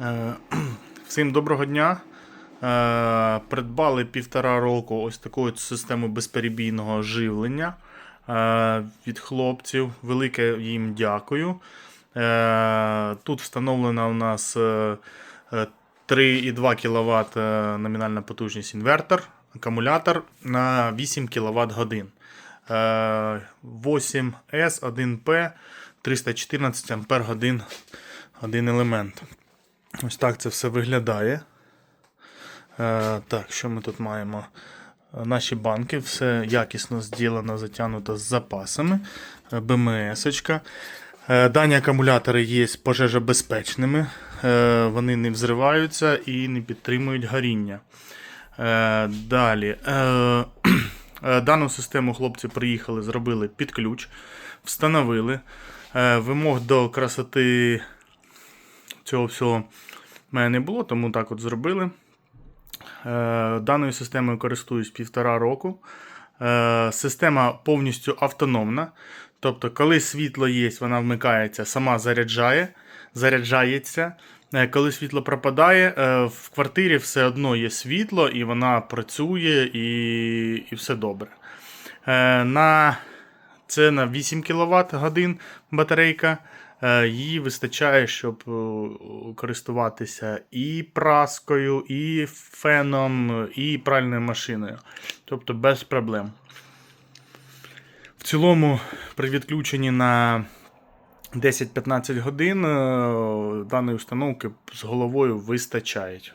Е, Всім доброго дня. Е, Придбали півтора року ось таку систему безперебійного живлення е, від хлопців. Велике їм дякую. Тут встановлена у нас е, е, 3,2 кВт номінальна потужність інвертор, акумулятор на 8 кВт годин. 8S 1P 314 Ампер годин один елемент. Ось так це все виглядає. Е, так, що ми тут маємо? Наші банки, все якісно зроблено, затягнуто з запасами. Е, БМС-очка. Е, акумулятори є пожежобезпечними. Е, Вони не взриваються і не підтримують горіння. Далі. Дану систему хлопці приїхали, зробили під ключ, встановили. Вимог до красоти цього всього мене не було, тому так от зробили. Е, Даною системою користуюсь півтора року. Е, Система повністю автономна. Тобто, коли світло є, вона вмикається, сама заряджає, заряджається. Е, Коли світло пропадає, в квартирі все одно є світло, і вона працює, і, і все добре. На, це на 8 кВт годин батарейка. Е, Її вистачає, щоб е, користуватися і праскою, і феном, і пральною машиною. Тобто без проблем. В цілому, при відключенні на 10-15 годин е, даної установки з головою вистачають.